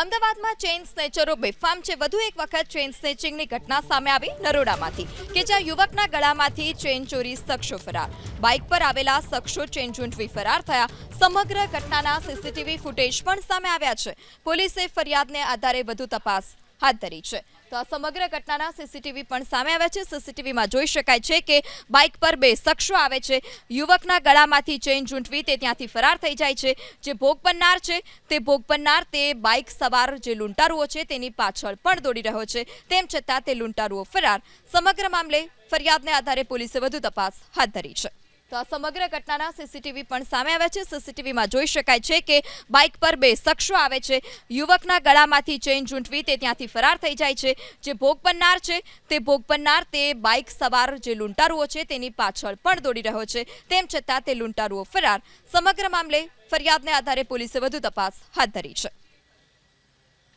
અમદાવાદમાં ચેઇન સ્નેચરો બેફામ છે. વધુ એક વખત ચેઇન સ્નેચિંગની ઘટના સામે આવી નરોડામાંથી કે જ્યાં યુવકના ગળામાંથી ચેઇન ચોરી શખ્સો ફરાર. બાઇક પર આવેલા શખ્સો ચેઇન ઝૂંટવી ફરાર થયા. સમગ્ર ઘટનાના સીસીટીવી ફૂટેજ પણ સામે આવ્યા છે. પોલીસે ફરિયાદને આધારે વધુ તપાસ હાથ ધરી છે. તો આ સમગ્ર ઘટનાના સીસીટીવી પણ સામે આવ્યા છે. સીસીટીવીમાં જોઈ શકાય છે કે બાઇક પર બે શખ્સો આવે છે. યુવકના ગળામાંથી ચેઇન ઝૂંટવી તે ત્યાંથી ફરાર થઈ જાય છે. જે ભોગ બનનાર છે, તે ભોગ બનનાર, તે બાઇક સવાર જે લૂંટારુઓ છે, તેની પાછળ પણ દોડી રહ્યો છે. તેમ છતાં તે લૂંટારુઓ ફરાર. સમગ્ર મામલે ફરિયાદને આધારે પોલીસે વધુ તપાસ હાથ ધરી છે. તો આ સમગ્ર ઘટનાના સીસીટીવી પણ સામે આવ્યા છે. સીસીટીવીમાં જોઈ શકાય છે કે બાઇક પર બે શખ્સો આવે છે. યુવકના ગળામાંથી ચેઇન ઝૂંટવી તે ત્યાંથી ફરાર થઈ જાય છે. જે ભોગ બનનાર છે, તે ભોગ બનનાર, તે બાઇક સવાર જે લૂંટારુઓ છે, તેની પાછળ પણ દોડી રહ્યો છે. તેમ છતાં તે લૂંટારુઓ ફરાર. સમગ્ર મામલે ફરિયાદને આધારે પોલીસે વધુ તપાસ હાથ ધરી છે.